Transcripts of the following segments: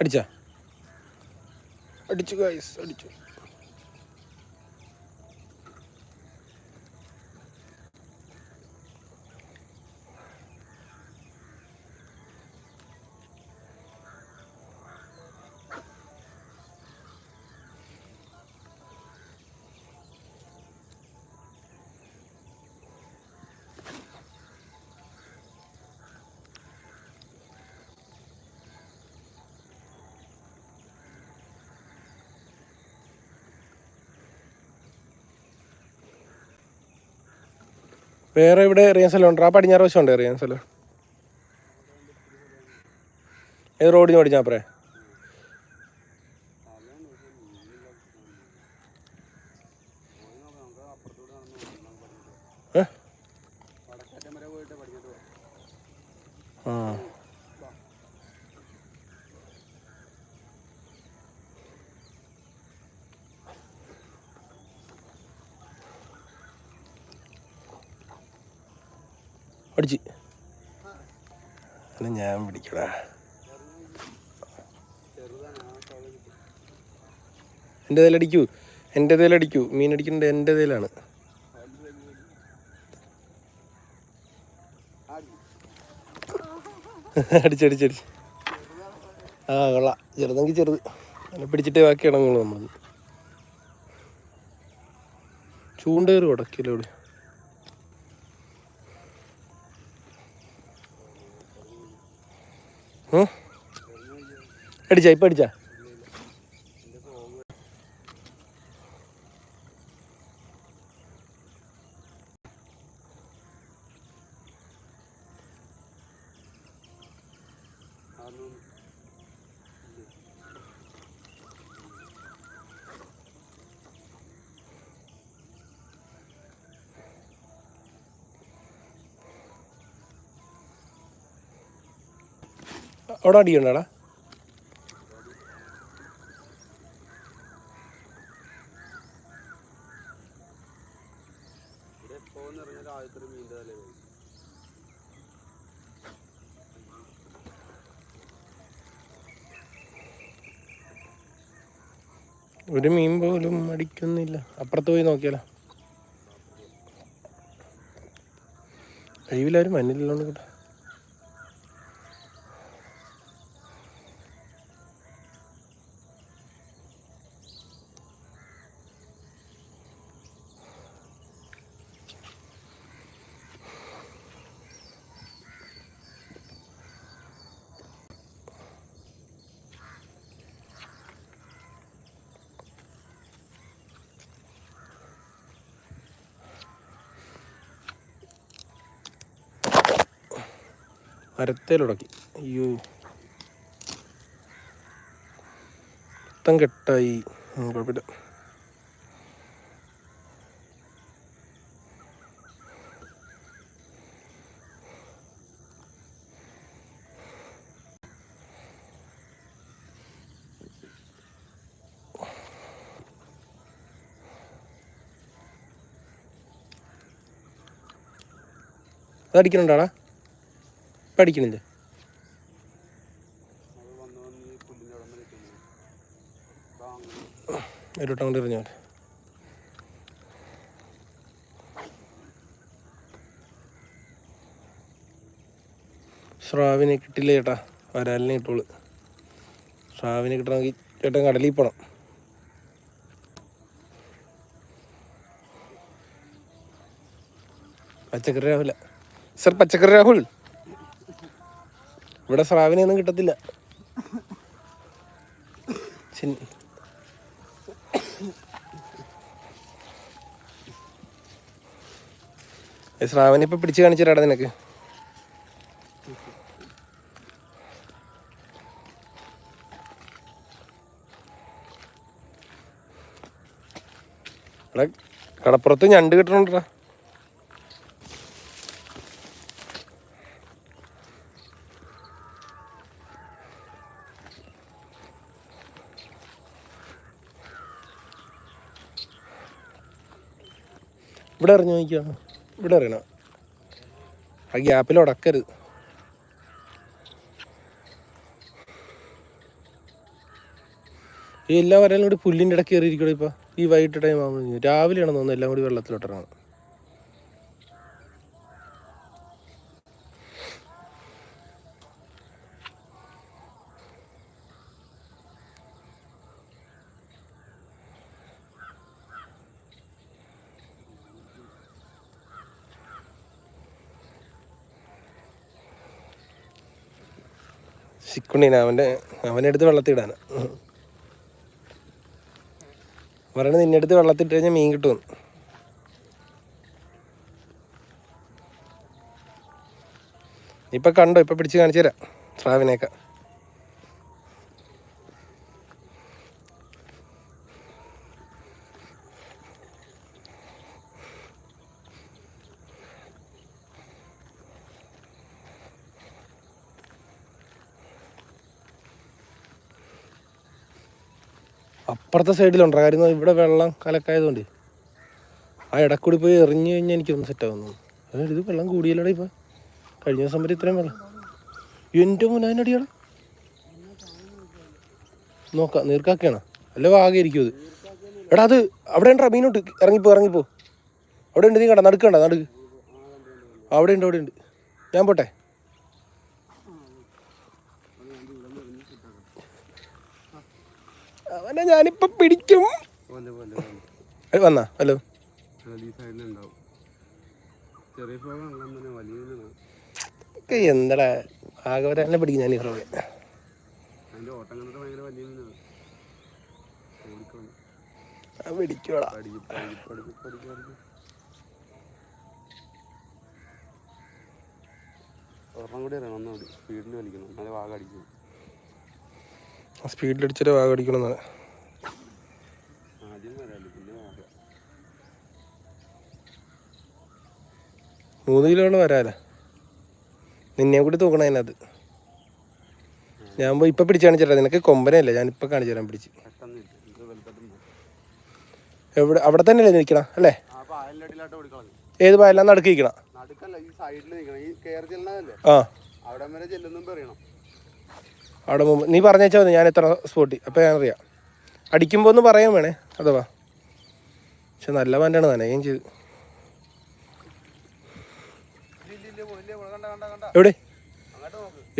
അടിച്ചാ? അടിച്ചു ഗൈസ് അടിച്ചു. വേറെ ഇവിടെ എറിയാൻ സ്ഥലമുണ്ട്. ആ പടിഞ്ഞാറ് വശമുണ്ട് എറിയാൻ സ്ഥലം. ഏത് റോഡിന് ഓടിച്ചാ പറേ ഏ? ആ. അടിച്ച്. അല്ല ഞാൻ പിടിക്കടാ. എന്റെ തേലടിക്കൂ എന്റെ തേലടിക്കൂ മീൻ അടിക്കേണ്ടത് എന്റെ തേലാണ് അടിച്ചടിച്ചടിച്ച് ആ കൊള്ളാം. ചെറുതെങ്കിൽ ചെറുത്. അങ്ങനെ പിടിച്ചിട്ടേ ബാക്കി ഇടങ്ങുള്ളൂ നമ്മൾ ചൂണ്ടേറ് ഉടക്കില്ല ഇവിടെ. അടിച്ചാ ഇപ്പം അടിച്ചാ. അവിടെ അടിയുണ്ടാടാ ഒരു മീൻ പോലും അടിക്കുന്നില്ല. അപ്പുറത്ത് പോയി നോക്കിയാലോ? കഴിവില്ലാരും മഞ്ഞില്ലോണ്ട് കേട്ടോ. മരത്തേലുടക്കി അയ്യോ. മൊത്തം കെട്ടായി. കുഴപ്പമില്ല. അതടിക്കണുണ്ടാടാ? ഇപ്പം അടിക്കണില്ലേ ഒരു സ്രാവിനെ കിട്ടില്ല ചേട്ടാ വരാലിനെ കിട്ടുള്ളൂ സ്രാവിനെ കിട്ടണമെങ്കിൽ ചേട്ടൻ കടലിൽ പോണം. പച്ചക്കറി രാഹുല. സർ പച്ചക്കറി രാഹുൽ? ഇവിടെ സ്രാവിനെ ഒന്നും കിട്ടത്തില്ല സ്രാവിനെ ഇപ്പൊ പിടിച്ചു കാണിച്ചിട്ട നിനക്ക്. ഇവിടെ കടപ്പുറത്ത് ഞണ്ട് കിട്ടണുണ്ടാ ഇവിടെ എറിഞ്ഞു നോക്കിയാ ഇവിടെ എറിയണം ആ ഗ്യാപ്പിൽ ഉടക്കരുത്. ഈ എല്ലാ വരലും കൂടി പുല്ലിന്റെ ഇടയ്ക്ക് കയറിയിരിക്കണം ഇപ്പോൾ ഈ വൈകിട്ട് ടൈം ആകുമ്പോൾ രാവിലെയാണെന്ന് തോന്നുന്നു എല്ലാം കൂടി വെള്ളത്തിലോട്ടിറങ്ങണം സിക്കുണ്ണീന അവന്റെ അവനെടുത്ത് വെള്ളത്തിൽ ഇടാനാ പറയണത് നിന്നെ അടുത്ത് വെള്ളത്തിട്ട് കഴിഞ്ഞാൽ മീൻ കിട്ടുമെന്ന്. ഇപ്പൊ കണ്ടോ? ഇപ്പൊ പിടിച്ച് കാണിച്ചു തരാം. സ്രാവിനെയൊക്കെ അപ്പുറത്തെ സൈഡിലുണ്ടോ? കാര്യം ഇവിടെ വെള്ളം കലക്കായതുകൊണ്ട്. ആ ഇടക്കൂടി പോയി എറിഞ്ഞു കഴിഞ്ഞാൽ എനിക്കൊന്ന് സെറ്റ് ആവുന്നു അതായത് ഇത് വെള്ളം കൂടിയല്ലോടാ ഇപ്പം. കഴിഞ്ഞ ദിവസം വരെ ഇത്രയും വെള്ളം. എന്റെ മുന്നടിയാണ് നോക്കാം നീർക്കാക്കയാണ്? അല്ല ആകെ ഇരിക്കും അത്. എടാ അത് അവിടെ ഉണ്ടാ? മീനോട്ട് ഇറങ്ങിപ്പോ ഇറങ്ങിപ്പോ. അവിടെ ഉണ്ട് നീ കണ്ട? നടുക്കണ്ട നടുക്ക്. അവിടെ ഉണ്ട് അവിടെ ഉണ്ട്. ഞാൻ പോട്ടെ. അവനെ ഞാനിപ്പോ പിടിക്കും. വന്നാ ഹലോ. എന്തടാ? ആകെ പിടിക്കും ഞാൻ ഈ ഫ്രോഗെ പിടിക്കോടാ ഒരെണ്ണം കൂടി അറിയണം ഒന്നുകൂടി സ്പീഡിൽ വലിക്കണം എന്നാലേ വാഗ അടിക്കും വാഗം പിന്നെ വാഗ മൂന്ന് കിലോണ് വരാല നിന്നെ കൂടി തൂക്കണം അതിനകത്ത്. ഞാൻ പോയി ഇപ്പം പിടിച്ച് കാണിച്ചിട്ടാ. നിനക്ക് കൊമ്പനല്ല ഞാൻ ഇപ്പം കാണിച്ചു തരാൻ പിടിച്ച്. എവിടെ അവിടെ തന്നെയല്ലേ നിൽക്കണം അല്ലേ? ഏത് പായലാന്ന് നടുക്ക് നിൽക്കണം? ആ. അവിടെ വരെ ചെല്ലുന്നും പറയണം. അവിടെ മുമ്പ്. നീ പറഞ്ഞേച്ചാൽ മതി ഞാൻ എത്ര സ്പോട്ടി അപ്പം ഞാൻ അറിയാം അടിക്കുമ്പോൾ ഒന്ന് പറയാൻ വേണേ അഥവാ. പക്ഷെ നല്ല പാന്റാണ് നനയുകയും ചെയ്ത്. എവിടെ?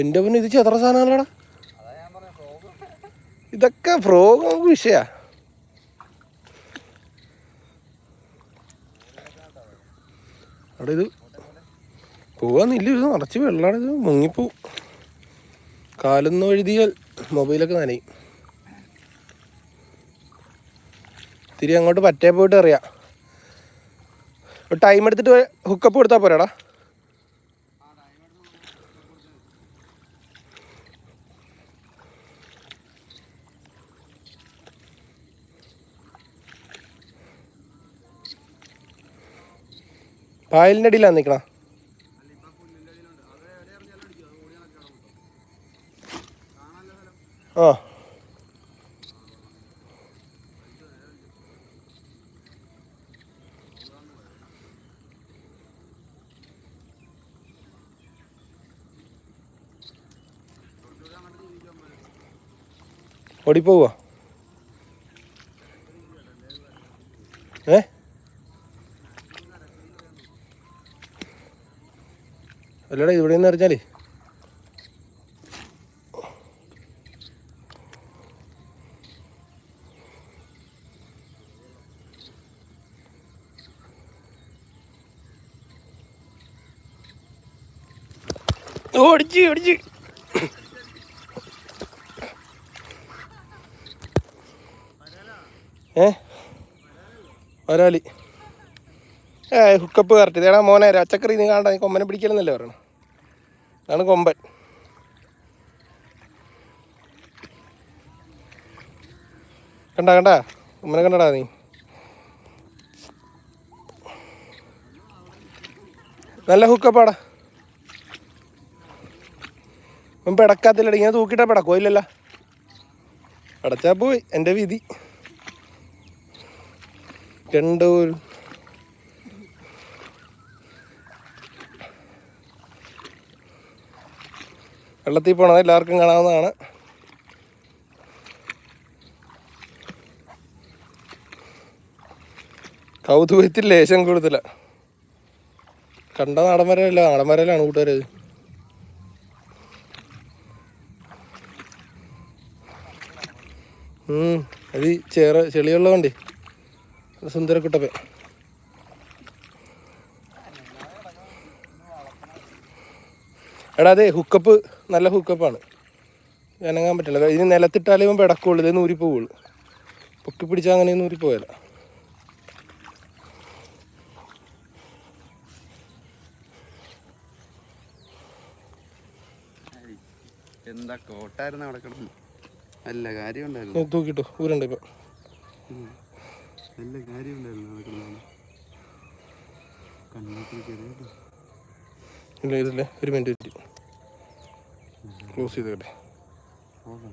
എന്റെ പിന്നെ ഇത് ചെത്ര സാധനങ്ങളാടാ. ഇതൊക്കെ ഫ്രോഗ് വിഷയാ. അവിടെ ഇത് പോവാന്നില്ല ഇത് നിറച്ച് വെള്ളമാണ് ഇത് മുങ്ങിപ്പോവും കാലൊന്ന് എഴുതിയാൽ മൊബൈലൊക്കെ നനയും. തിരി അങ്ങോട്ട് പറ്റേ പോയിട്ട് അറിയാം. ടൈം എടുത്തിട്ട് ഹുക്കപ്പ് കൊടുത്താൽ പോരാടാ. പായലിന്റെ അടിയിലാണ് നിൽക്കണ ആ ഓടിപ്പോവാ? ഏ? അല്ലടാ ഇവിടെ നിന്ന് അറിഞ്ഞാലേ ഓടിച്ച് ഓടിച്ച്. ഏ? ഒരാളി. ഏ ഹുക്കപ്പ് കറക്റ്റ് ഇതേടാ മോനെ രച്ചക്കറി നീ കാണണ്ട നീ കൊമ്പനെ പിടിക്കലെന്നല്ലേ പറയണം. അതാണ് കൊമ്പൻ. കണ്ട കണ്ട? കൊമ്പനെ കണ്ടടാ നീ. നല്ല ഹുക്കപ്പാടാ ഇപ്പം പിടക്കാത്തില്ലട ഇങ്ങനെ തൂക്കിയിട്ടാ പിടക്കോ ഇല്ലല്ല. അടച്ചാ പോയി എന്റെ വിധി. കണ്ടോ? വെള്ളത്തിൽ പോണത് എല്ലാവർക്കും കാണാവുന്നതാണ്. കൗതുകത്തിൽ ലേശം കൂടുതല. കണ്ട നാടന്മാരല്ല നാടന്മാരല്ലാണ് കൂട്ടുകാരത് അത് ചേറ ചെളിയുള്ളതുകൊണ്ടേ. സുന്ദര കുട്ടപ്പൻ എടാ അതെ ഹുക്കപ്പ് നല്ല ഹുക്കപ്പാണ് അനങ്ങാൻ പറ്റില്ല. ഇനി നിലത്തിട്ടാലേ ഇവൻ പിടക്കുള്ളൂ. ഇതേ നൂരി പോവുള്ളൂ പൊക്കി പിടിച്ചാൽ അങ്ങനെ നൂരി പോയല്ല എന്താ കോട്ടായിരുന്നു അവിടെ കിടന്നു? നല്ല കാര്യം ഉണ്ടായിരുന്നു. തൂക്കിട്ടോ? ഊരുണ്ട് ഇപ്പം. നല്ല കാര്യം ഉണ്ടായിരുന്നു അവിടെ കിടന്നു കണ്ണാത്തിൽ ചെറിയ ഇല്ല ഇതില്ലേ? ഒരു മിനിറ്റ് ക്ലോസ് ചെയ്തേക്കട്ടെ. ഓഹോ